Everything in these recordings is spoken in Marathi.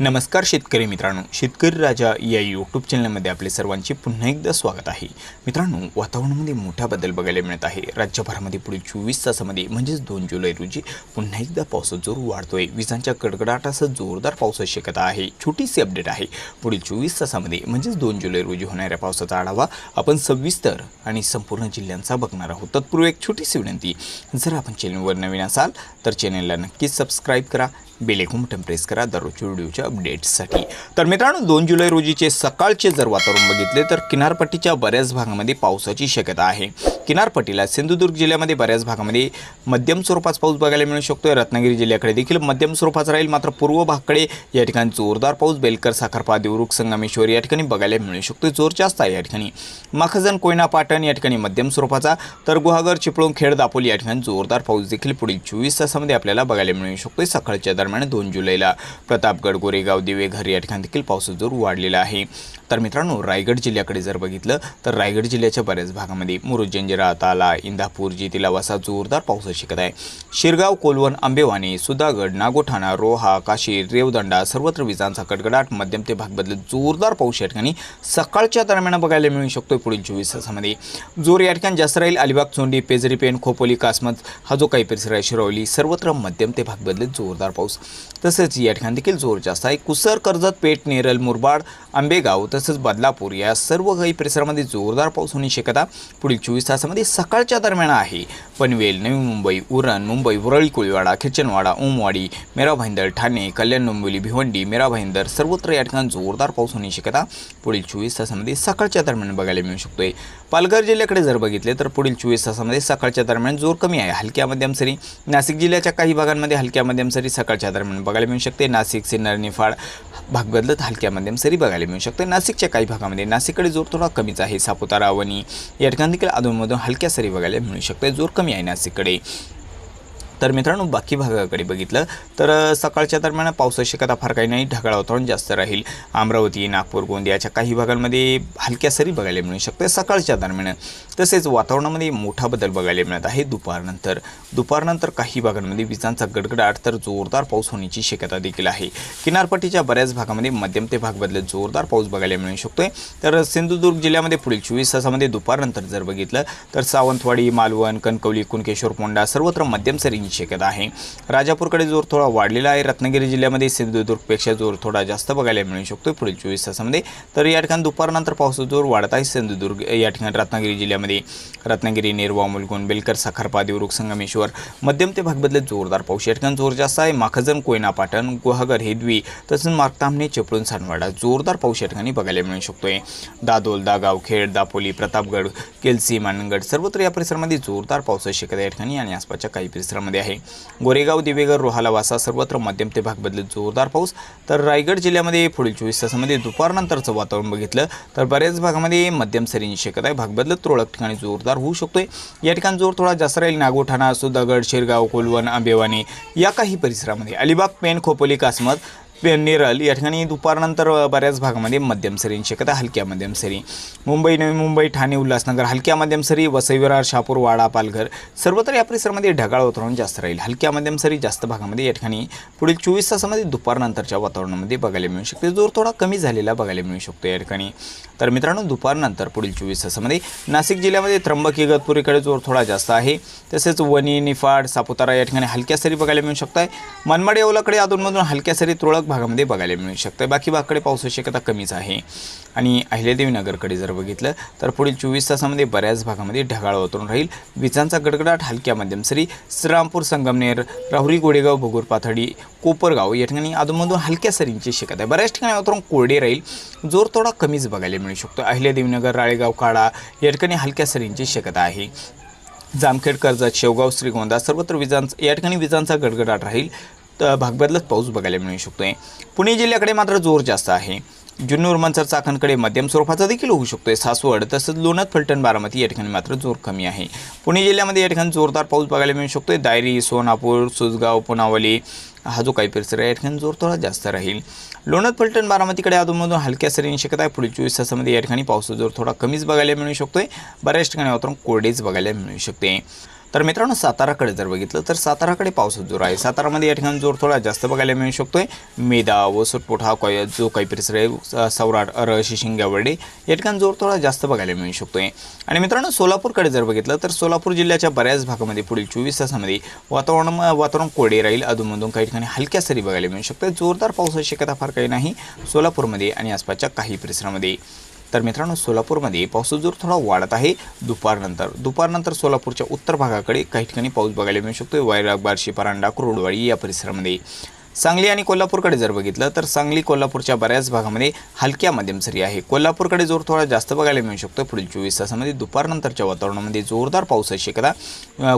नमस्कार शेतकरी मित्रांनो शेतकरी राजा या यूट्यूब चॅनलमध्ये आपले सर्वांचे पुन्हा एकदा स्वागत आहे. मित्रांनो वातावरणामध्ये मोठा बदल बघायला मिळत आहे. राज्यभरामध्ये पुढील चोवीस तासामध्ये म्हणजेच दोन जुलै रोजी पुन्हा एकदा पावसाचा जोर वाढतोय. विजांच्या कडकडाटासह जोरदार पावसाची शक्यता आहे. छोटीशी अपडेट आहे. पुढील चोवीस तासामध्ये म्हणजेच दोन जुलै रोजी होणाऱ्या पावसाचा आढावा आपण सविस्तर आणि संपूर्ण जिल्ह्यांचा बघणार आहोत. तत्पूर्वी एक छोटीशी विनंती जर आपण चॅनलवर नवीन असाल तर चॅनलला नक्कीच सबस्क्राईब करा. बेलेकून बटन प्रेस करा दररोजच्या व्हिडिओच्या अपडेट्ससाठी तर मित्रांनो दोन जुलै रोजीचे सकाळचे जर वातावरण बघितले तर किनारपट्टीच्या बऱ्याच भागामध्ये पावसाची शक्यता आहे. किनारपट्टीला सिंधुदुर्ग जिल्ह्यामध्ये बऱ्याच भागामध्ये मध्यम स्वरूपाचा पाऊस बघायला मिळू शकतोय. रत्नागिरी जिल्ह्याकडे देखील मध्यम स्वरूपाचा राहील. मात्र पूर्व भागकडे या ठिकाणी जोरदार पाऊस बेलकर साखरपा देवरुख संगमेश्वर या ठिकाणी बघायला मिळू शकतोय. जोर जास्त आहे या ठिकाणी. मखजन कोयना पाटण या ठिकाणी मध्यम स्वरूपाचा. तर गुहागर चिपळूण खेड दापोली या ठिकाणी जोरदार पाऊस देखील पुढील चोवीस तासामध्ये आपल्याला बघायला मिळू शकतोय. सकाळच्या दरम्यान दोन जुलैला प्रतापगड गोरेगाव दिवेघर या ठिकाणी देखील पावसाचा जोर वाढलेला आहे. तर मित्रांनो रायगड जिल्ह्याकडे जर बघितलं तर रायगड जिल्ह्याच्या बऱ्याच भागामध्ये मुरुजंजिरा ताला इंदापूर जितीला वसा जोरदार पाऊस शिकत आहे. शिरगाव कोलवण आंबेवाणी सुधागड नागोठाणा रोहा काशी रेवदंडा सर्वत्र विजांचा कडकडाट मध्यम ते भाग बदलत जोरदार पाऊस या ठिकाणी सकाळच्या दरम्यान बघायला मिळू शकतो पुढील चोवीस तासामध्ये. जोर या ठिकाणी जास्त राहील. अलिबाग चोंडी पेजरी पेन खोपोली कासमत हा जो काही परिसर आहे शिरवली सर्वत्र मध्यम ते भाग बदलत जोरदार पाऊस तसेच या ठिकाणी देखील जोर जास्त आहे कुसर कर्जत पेठ नेरल मुरबाड आंबेगाव तसंच बदलापूर या सर्व काही परिसरामध्ये जोरदार पाऊस होण्याची शक्यता पुढील चोवीस तासामध्ये सकाळच्या दरम्यान आहे. पनवेल नवी मुंबई उरण मुंबई वरळी कोळीवाडा खिचनवाडा ओमवाडी मेरा भाईंदर ठाणे कल्याण डोंबिवली भिवंडी मेरा भाईंदर सर्वत्र या ठिकाणी जोरदार पाऊस होण्याची शक्यता पुढील चोवीस तासामध्ये सकाळच्या दरम्यान बघायला मिळू शकतोय. पालघर जिल्ह्याकडे जर बघितले तर पुढील चोवीस तासामध्ये सकाळच्या दरम्यान जोर कमी आहे. हलक्या मध्यम सरी नाशिक जिल्ह्याच्या काही भागांमध्ये हलक्या मध्यम सरी सकाळच्या दरम्यान बघायला मिळू शकते. नाशिक सिन्नर निफाड भाग बदलत हलक्या मध्यम सरी बघायला मिळू शकते. नाशिकच्या काही भागामध्ये नाशिककडे जोर थोडा कमीच आहे. सापुतारा वणी या ठिकाणी देखील अधूनमधून हलक्या सरी बघायला मिळू शकते. जोर कमी आहे नाशिककडे. तर मित्रांनो बाकी भागाकडे बघितलं तर सकाळच्या दरम्यान पावसाची शक्यता फार काही नाही. ढगाळ वातावरण जास्त राहील. अमरावती नागपूर गोंदियाच्या काही भागांमध्ये हलक्या सरी बघायला मिळू शकते सकाळच्या दरम्यान. तसेच वातावरणामध्ये मोठा बदल बघायला मिळत आहे दुपारनंतर. दुपारनंतर काही भागांमध्ये विजांचा गडगडाट तर जोरदार पाऊस होण्याची शक्यता देखील आहे. किनारपट्टीच्या बऱ्याच भागामध्ये मध्यम ते भाग बदलत जोरदार पाऊस बघायला मिळू शकतोय. तर सिंधुदुर्ग जिल्ह्यामध्ये पुढील चोवीस तासामध्ये दुपारनंतर जर बघितलं तर सावंतवाडी मालवण कणकवली कुणकेश्वर पोंडा सर्वत्र मध्यम सरी सरींची शक्यता आहे. राजापूरकडे जोर थोडा वाढलेला आहे. रत्नागिरी जिल्ह्यामध्ये सिंधुदुर्गपेक्षा जोर थोडा जास्त बघायला मिळू शकतो पुढील चोवीस तासामध्ये. तर या ठिकाणी दुपारनंतर पावसाचा जोर वाढत आहे. सिंधुदुर्ग या ठिकाणी रत्नागिरी जिल्ह्यामध्ये रत्नागिरी नेरवा मुलगुण बेलकर साखरपा देवरुख संगमेश्वर मध्यम ते भागबदले जोरदार पाऊस. या ठिकाणी जोर जास्त आहे. माखजन कोयना पाटण गुहागर हेदवी तसंच मार्तामणे चिपळूण सानवाडा जोरदार पाऊस या ठिकाणी बघायला मिळू शकतोय. दादोल दागाव खेड दापोली प्रतापगड केलसी मानगड सर्वत्र या परिसरामध्ये जोरदार पावसाची शक्यता या ठिकाणी आणि आसपासच्या काही परिसरामध्ये आहे. गोरेगाव दिवेगर रोहाला वासा सर्वत्र मध्यम ते भाग बदलत जोरदार पाऊस. तर रायगड जिल्ह्यामध्ये पुढील चोवीस तासामध्ये दुपारनंतरचं वातावरण बघितलं तर बऱ्याच भागामध्ये मध्यम सरींची शक्यता आहे. भाग बदलत तुरळक ठिकाणी जोरदार होऊ शकतोय. या ठिकाणी जोर थोडा जास्त राहील. नागोठाणा सुधागड शिरगाव कोलवण आंबेवाणी या काही परिसरामध्ये. अलिबाग पेन खोपोली कासमत नेरल या ठिकाणी दुपारनंतर बऱ्याच भागामध्ये मध्यम सरींची शक्यता हलक्या मध्यम सरी. मुंबई नवी मुंबई ठाणे उल्हासनगर हलक्या मध्यम सरी वसई विरार शहापूर वाडा पालघर सर्वत्र या परिसरामध्ये ढगाळ वातावरण जास्त राहील. हलक्या मध्यम सरी जास्त भागामध्ये या ठिकाणी पुढील चोवीस तासामध्ये दुपारनंतरच्या वातावरणामध्ये बघायला मिळू शकते. जोर थोडा कमी झालेला बघायला मिळू शकतो या ठिकाणी. तर मित्रांनो दुपारनंतर पुढील चोवीस तासामध्ये नाशिक जिल्ह्यामध्ये त्र्यंबक इगतपुरीकडे जोर थोडा जास्त आहे. तसेच वणी निफाड सापुतारा या ठिकाणी हलक्या सरी बघायला मिळू शकताय. मनमाड येवलाकडे अधूनमधून हलक्या सरी तुरळक भागामध्ये बघायला मिळू शकतं. बाकी भागकडे पावसाची शक्यता कमीच आहे. आणि अहिल्यादेवीनगरकडे जर बघितलं तर पुढील चोवीस तासामध्ये बऱ्याच भागामध्ये ढगाळ वातावरण राहील. विजांचा गडगडाट हलक्या मध्यम सरी श्रीरामपूर संगमनेर राहुरी गोडेगाव भोगूर पाथडी कोपरगाव या ठिकाणी अधूनमधून हलक्या सरींची शक्यता आहे. बऱ्याच ठिकाणी वातावरण कोरडे राहील. जोर थोडा कमीच बघायला मिळू शकतो. अहिल्यादेवीनगर राळेगाव काळा या ठिकाणी हलक्या सरींची शक्यता आहे. जामखेड कर्जत शेवगाव श्रीगोंदा सर्वत्र विजांचा या ठिकाणी विजांचा गडगडाट राहील. तर पाऊस बघायला मिळू शकतो आहे पुणे जिल्ह्याकडे मात्र जोर जास्त आहे. जुन्नूर मंचर चाकणकडे मध्यम स्वरूपाचा देखील होऊ शकतो आहे सासवड तसंच लोणत फलटण बारामती या ठिकाणी मात्र जोर कमी आहे. पुणे जिल्ह्यामध्ये या ठिकाणी जोरदार पाऊस बघायला मिळू शकतो आहे दायरी सोनापूर सुजगाव पुनावली हा जो काही परिसर आहे या ठिकाणी जोर थोडा जास्त राहील. लोणत फलटण बारामतीकडे अधूनमधून हलक्या सरींची शक्यता आहे. पुढील चोवीस तासामध्ये या ठिकाणी पावसाचा जोर थोडा कमीच बघायला मिळू शकतो आहे बऱ्याच ठिकाणी वातावरण कोरडेच बघायला मिळू शकते. तर मित्रांनो साताराकडे जर बघितलं तर साताराकडे पाऊस जोर आहे. सातारामध्ये या ठिकाणी जोर थोडा जास्त बघायला मिळू शकतो आहे मेदा वसुटपोठा कोय जो काही परिसर आहे सौराट अरशी शिंगावर्डे या ठिकाणी जोर थोडा जास्त बघायला मिळू शकतो आहे आणि मित्रांनो सोलापूरकडे जर बघितलं तर सोलापूर जिल्ह्याच्या बऱ्याच भागामध्ये पुढील चोवीस तासामध्ये वातावरण वातावरण कोरडे राहील. अधूनमधून काही ठिकाणी हलक्या सरी बघायला मिळू शकतो जोरदार पावसाची शक्यता फार काही नाही सोलापूरमध्ये आणि आसपासच्या काही परिसरामध्ये. तर मित्रांनो सोलापूरमध्ये पावसाचा जोर थोडा वाढत आहे. दुपारनंतर दुपारनंतर सोलापूरच्या उत्तर भागाकडे काही ठिकाणी पाऊस बघायला मिळू शकतो वैराग बार्शी परांडा कुरुडवाडी या परिसरामध्ये. सांगली आणि कोल्हापूरकडे जर बघितलं तर सांगली कोल्हापूरच्या बऱ्याच भागामध्ये हलक्या मध्यम सरी आहे. कोल्हापूरकडे जोर थोडा जास्त बघायला मिळू शकतो. पुढील चोवीस तासामध्ये दुपारनंतरच्या वातावरणामध्ये जोरदार पाऊस शक्यता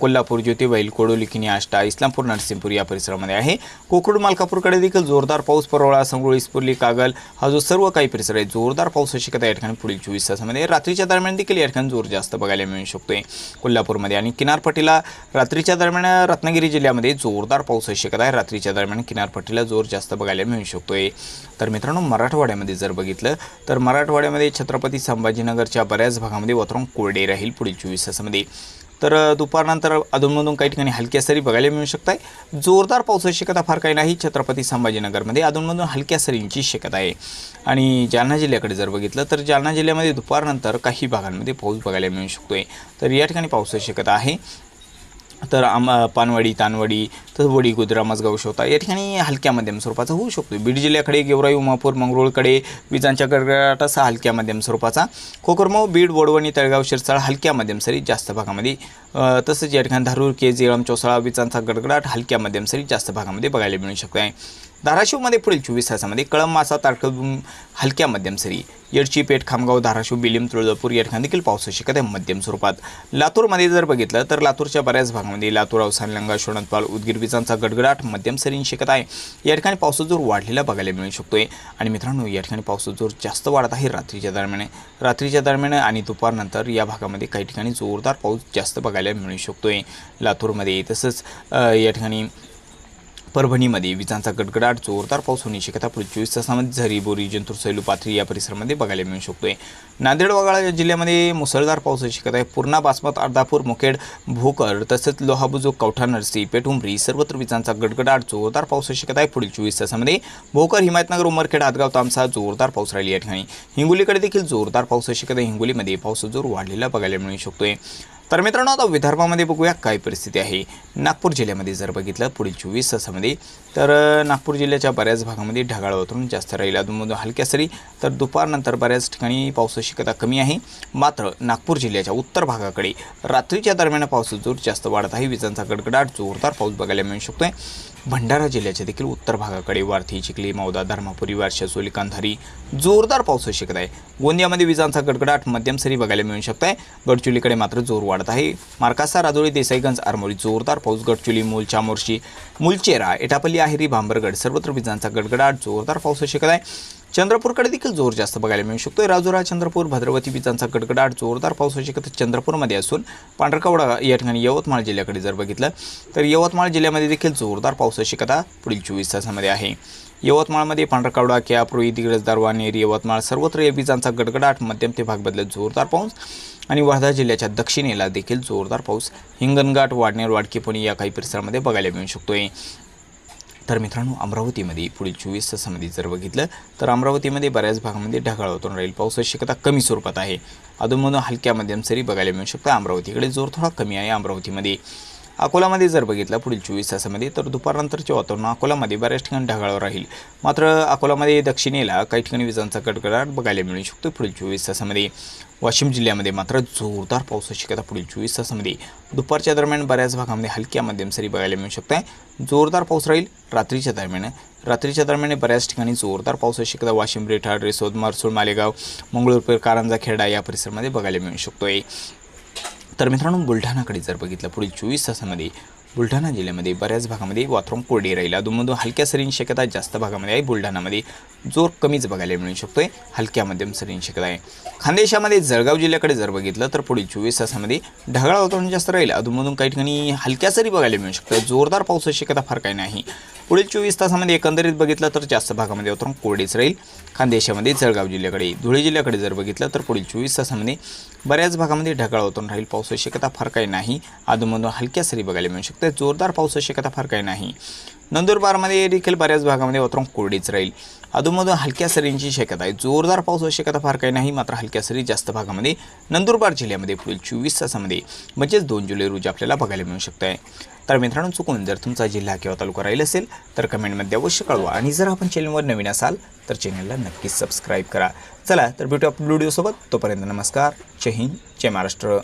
कोल्हापूर ज्योती बैल कोडोली किनी आष्टा इस्लामपूर नरसिंहपूर या परिसरामध्ये आहे. कोकण मालकापूरकडे देखील जोरदार पाऊस परोळा संगोळी इस्पुर्ली कागल हा जो सर्व काही परिसर आहे जोरदार पाऊस शक्यता या ठिकाणी पुढील चोवीस तासामध्ये. रात्रीच्या दरम्यान देखील या ठिकाणी जोर जास्त बघायला मिळू शकतोय कोल्हापूरमध्ये. आणि किनारपट्टीला रात्रीच्या दरम्यान रत्नागिरी जिल्ह्यामध्ये जोरदार पाऊस शक्यता आहे. रात्रीच्या दरम्यान किनार किनारपट्टीला जोर जास्त बघायला मिळू शकतोय. तर मित्रांनो मराठवाड्यामध्ये जर बघितलं तर मराठवाड्यामध्ये छत्रपती संभाजीनगरच्या बऱ्याच भागामध्ये वातावरण कोरडे राहील पुढील चोवीस तासामध्ये. तर दुपारनंतर अधूनमधून काही ठिकाणी हलक्या सरी बघायला मिळू शकत आहे जोरदार पावसाची शक्यता फार काही नाही छत्रपती संभाजीनगरमध्ये अधूनमधून हलक्या सरींची शक्यता आहे. आणि जालना जिल्ह्याकडे जर बघितलं तर जालना जिल्ह्यामध्ये दुपारनंतर काही भागांमध्ये पाऊस बघायला मिळू शकतोय. तर या ठिकाणी पावसाची शक्यता आहे. तर आम पानवाडी तानवाडी तर वडी गुजरा मजगाव शोता. या ठिकाणी हलक्या मध्यम स्वरूपाचा होऊ शकतो बीड जिल्ह्याकडे गेवराई उमापूर मंगरुळकडे विजांच्या गडगडाटाचा हलक्या मध्यम स्वरूपाचा. कोकरमो बीड वडवणी तळगाव शिरसाळ हलक्या मध्यम सरी जास्त भागामध्ये. तसंच या ठिकाणी धारूर केज येळम चोसाळा विजांचा गडगडाट हलक्या मध्यम सरी जास्त भागामध्ये बघायला मिळू शकतो आहे धाराशिवमध्ये पुढील चोवीस तासामध्ये कळम मासा तारकं हलक्या मध्यम सरी. येडची पेठ खामगाव धाराशिव बिलिम तुळजापूर या ठिकाणी देखील पावसाची शक्यता आहे मध्यम स्वरूपात. लातूरमध्ये जर बघितलं तर लातूरच्या बऱ्याच भागामध्ये लातूर अवसान लंगा शोणतपाल उदगीर विजांचा गडगडाट मध्यम सरीने शिकत आहे. या ठिकाणी पावसाचा जोर वाढलेला बघायला मिळू शकतोय. आणि मित्रांनो या ठिकाणी पावसाचा जोर जास्त वाढत आहे रात्रीच्या दरम्यान. रात्रीच्या दरम्यान आणि दुपारनंतर या भागामध्ये काही ठिकाणी जोरदार पाऊस जास्त बघायला मिळू शकतोय. लातूरमध्ये तसंच या ठिकाणी परभणीमध्ये विजांचा गडगडाट जोरदार पाऊस होण्याची शक्यता पुढील चोवीस तासामध्ये झरी बोरी जंतूर सैलू पाथरी या परिसरामध्ये बघायला मिळू शकतोय. नांदेड वगळा जिल्ह्यामध्ये मुसळधार पावसाची शक्यता आहे. पूर्णा बासमत अर्धापूर मुखेड भोकर तसेच लोहाबुजो कवठा नरसी पेठुंबरी सर्वत्र विजांचा गडगडाट जोरदार पावसाची शक्यता आहे. पुढील चोवीस तासामध्ये भोकर हिमायतनगर उमरखेड हातगाव तामसा जोरदार पाऊस राहिली या ठिकाणी. हिंगोलीकडे देखील जोरदार पावसाची शक्यता आहे. हिंगोलीमध्ये पावसाचा जोर वाढलेला बघायला मिळू शकतोय. तर मित्रांनो आता विदर्भामध्ये बघूया काय परिस्थिती आहे. नागपूर जिल्ह्यामध्ये जर बघितलं पुढील चोवीस तासामध्ये तर नागपूर जिल्ह्याच्या बऱ्याच भागामध्ये ढगाळ वातावरण जास्त राहील. अधूनमधून हलक्या सरी तर दुपारनंतर बऱ्याच ठिकाणी पावसाची शक्यता कमी आहे. मात्र नागपूर जिल्ह्याच्या उत्तर भागाकडे रात्रीच्या दरम्यान पावसाचा जोर जास्त वाढत आहे. विजांचा गडगडाट जोरदार पाऊस बघायला मिळू शकतो आहे भंडारा जिल्ह्याच्या देखील उत्तर भागाकडे वारथी चिखली मौदा धर्मापुरी वारशा सोली जोरदार जोरदार होऊ शक्यता आहे. गोंदियामध्ये विजांचा गडगडाट मध्यम सरी बघायला मिळू शकत आहे गडचुलीकडे मात्र जोर वाढत आहे. मार्कासा राजोळी देसाईगंज आरमोरी जोरदार पाऊस गडचुली मूल मोर्शी मुलचेरा एटापल्ली आहेरी भांबरगड सर्वत्र विजांचा गडगडाट जोरदार पाऊस होऊ शकत आहे. चंद्रपूरकडे देखील जोर जास्त बघायला मिळू शकतो राजुरा चंद्रपूर भद्रवती विजांचा गडगडाट जोरदार पावसाची कथा चंद्रपूरमध्ये असून पांढरकवडा या ठिकाणी यवतमाळ जिल्ह्याकडे जर बघितलं तर यवतमाळ जिल्ह्यामध्ये देखील जोरदार पावसाची कथा पुढील चोवीस तासामध्ये आहे. यवतमाळमध्ये पांढरकावडा कॅप रोई दिग्रज दारवा नेर यवतमाळ सर्वत्र या विजांचा गडगडाट मध्यम ते भाग बदलत जोरदार पाऊस. आणि वर्धा जिल्ह्याच्या दक्षिणेला देखील जोरदार पाऊस. हिंगणघाट वाडनेर वाडकीपणी या काही परिसरामध्ये बघायला मिळू शकतोय. तर मित्रांनो अमरावतीमध्ये पुढील चोवीस तासामध्ये जर बघितलं तर अमरावतीमध्ये बऱ्याच भागामध्ये ढगाळ होतून राहील. पावसाची शक्यता कमी स्वरूपात आहे. अधूनमधून हलक्या मध्यम सरी बघायला मिळू शकतं अमरावतीकडे जोर थोडा कमी आहे अमरावतीमध्ये. अकोलामध्ये जर बघितलं पुढील चोवीस तासामध्ये तर दुपारनंतरचे वातावरण अकोलामध्ये बऱ्याच ठिकाणी ढगाळ राहील. मात्र अकोलामध्ये दक्षिणेला काही ठिकाणी विजांचा कडकडाट बघायला मिळू शकतो पुढील चोवीस तासामध्ये. वाशिम जिल्ह्यामध्ये मात्र जोरदार पावसाची शक्यता पुढील चोवीस तासामध्ये. दुपारच्या दरम्यान बऱ्याच भागामध्ये हलक्या मध्यम सरी बघायला मिळू शकत आहे जोरदार पाऊस राहील रात्रीच्या दरम्यान. रात्रीच्या दरम्यान बऱ्याच ठिकाणी जोरदार पावसाची शक्यता वाशिम रेठाड रेसोद मारसूळ मालेगाव मंगळूरपेर कारंजा खेडा या परिसरामध्ये बघायला मिळू शकतोय. तर मित्रांनो बुलढाणाकडे जर बघितलं पुढील चोवीस तासामध्ये बुलढाणा जिल्ह्यामध्ये बऱ्याच भागामध्ये वातावरण कोरडी राहील. अधूनमधून हलक्या सरींची शक्यता जास्त भागामध्ये आहे. बुलढाणामध्ये जोर कमीच बघायला मिळू शकतो आहे हलक्या मध्यम सरींची शक्यता आहे. खानदेशामध्ये जळगाव जिल्ह्याकडे जर बघितलं तर पुढील चोवीस तासामध्ये ढगाळ वातावरण जास्त राहील. अधूनमधून काही ठिकाणी हलक्या सरी बघायला मिळू शकतं जोरदार पावसाची शक्यता फार काही नाही. पुढील चोवीस तासामध्ये एकंदरीत बघितलं तर जास्त भागामध्ये वातावरण कोरडेच राहील. खानदेशामध्ये जळगाव जिल्ह्याकडे धुळे जिल्ह्याकडे जर बघितलं तर पुढील चोवीस तासामध्ये बऱ्याच भागामध्ये ढगाळ वातावरण राहील. पावसाची शक्यता फार काही नाही. अधूनमधून हलक्या सरी बघायला मिळू शकते जोरदार पावसाची शक्यता फार काही नाही. नंदुरबारमध्ये देखील बऱ्याच भागामध्ये वातावरण कोरडीच राहील. अधूनमधून हलक्या सरींची शक्यता आहे. जोरदार पावसाची शक्यता फार काही नाही मात्र हलक्या सरी जास्त भागामध्ये नंदुरबार जिल्ह्यामध्ये पुढील चोवीस तासामध्ये म्हणजेच दोन जुलै रोजी आपल्याला बघायला मिळू शकतं आहे तर मित्रांनो चुकून जर तुमचा जिल्हा किंवा तालुका राहील असेल तर कमेंटमध्ये अवश्य कळवा. आणि जर आपण चॅनलवर नवीन असाल तर चॅनलला नक्कीच सबस्क्राईब करा. चला तर भेटू आपण व्हिडिओसोबत. तोपर्यंत नमस्कार. जय हिंद जय महाराष्ट्र.